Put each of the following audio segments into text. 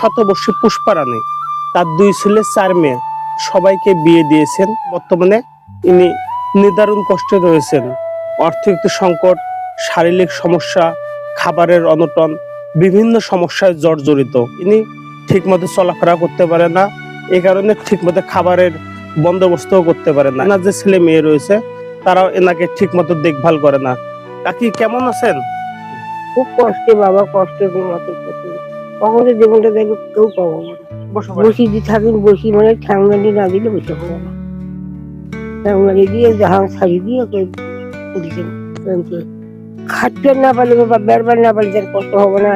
শতবর্ষী পুষ্পারানী। তার দুই ছেলে, চার মেয়ে। সবাইকে বিয়ে দিয়েছেন। বর্তমানে ইনি নিদারুণ কষ্টে রয়েছেন। অর্থনৈতিক সংকট, শারীরিক সমস্যা, খাবারের অনটন, বিভিন্ন সমস্যায় জর্জরিত। ইনি ঠিকমতো চলাফেরা করতে পারে না। এই কারণে ঠিকমতো খাবারের বন্দোবস্তও করতে পারে না। এনার যে ছেলে মেয়ে রয়েছে, তারাও এনাকে ঠিকমতো দেখভাল করে না। কাকি, কেমন আছেন? খুব কষ্টে বাবা কষ্টের মতো কখনো জীবনটা দেখো কেউ পাবো না। বসি দিয়ে থাকেন বসি মানে ঠ্যাংমারি না দিলে বসে হবে না। ঠ্যাংমারি দিয়ে জাহাং ছাড়ি দিয়ে ওকে দিচ্ছেন খাটতে না পারলে বা বেড়বার না পারলে তার কষ্ট হবে না।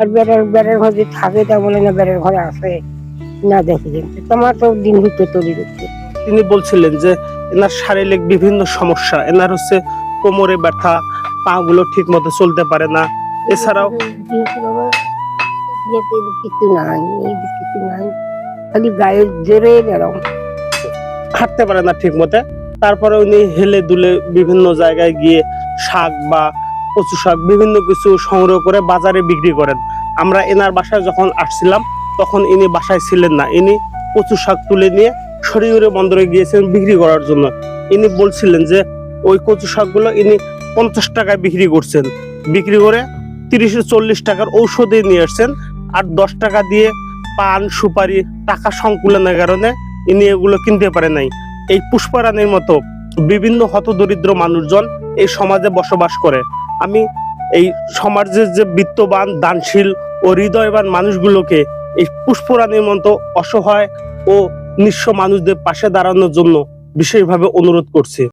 আর বেড়ার বেড়ার ঘরে যে থাকে তা বলে না বেড়ার ঘরে আসে। না দেখে তোমার তো দিন ঘুরতে তৈরি করতে তিনি বলছিলেন যে এনার শারীরিক বিভিন্ন সমস্যা এনার হচ্ছে কোমরে ব্যথা পা গুলো ঠিক মতো চলতে পারে না। এছাড়াও কিন্তু কিছু নাই, এই কিছু নাই। খালি গায়ে জোরে বেরো হাঁটতে পারে না ঠিক মতে। তারপরে উনি হেলে দুলে বিভিন্ন জায়গায় গিয়ে শাক বা কচু শাক বিভিন্ন কিছু সংগ্রহ করে বাজারে বিক্রি করেন। আমরা এনার বাসায় যখন আসছিলাম, তখন ইনি বাসায় ছিলেন না। ইনি কচু শাক তুলে নিয়ে শরীরে বন্দরে গিয়েছেন বিক্রি করার জন্য। ইনি বলছিলেন যে, ওই কচু শাকগুলো ইনি পঞ্চাশ টাকায় বিক্রি করছেন। বিক্রি করে তিরিশ চল্লিশ টাকার ঔষধে নিয়ে আসছেন। আর দশ টাকা দিয়ে পান, সুপারি, টাকা সংকুলনের কারণে ইনি এগুলো কিনতে পারে নাই। এই পুষ্পারানীর মতো বিভিন্ন হতদরিদ্র মানুষজন এই সমাজে বসবাস করে। আমি এই সমাজের যে বিত্তবান, দানশীল ও হৃদয়বান মানুষগুলোকে এই পুষ্পরানীর মতো অসহায় ও নিঃস্ব মানুষদের পাশে দাঁড়ানোর জন্য বিশেষভাবে অনুরোধ করছি।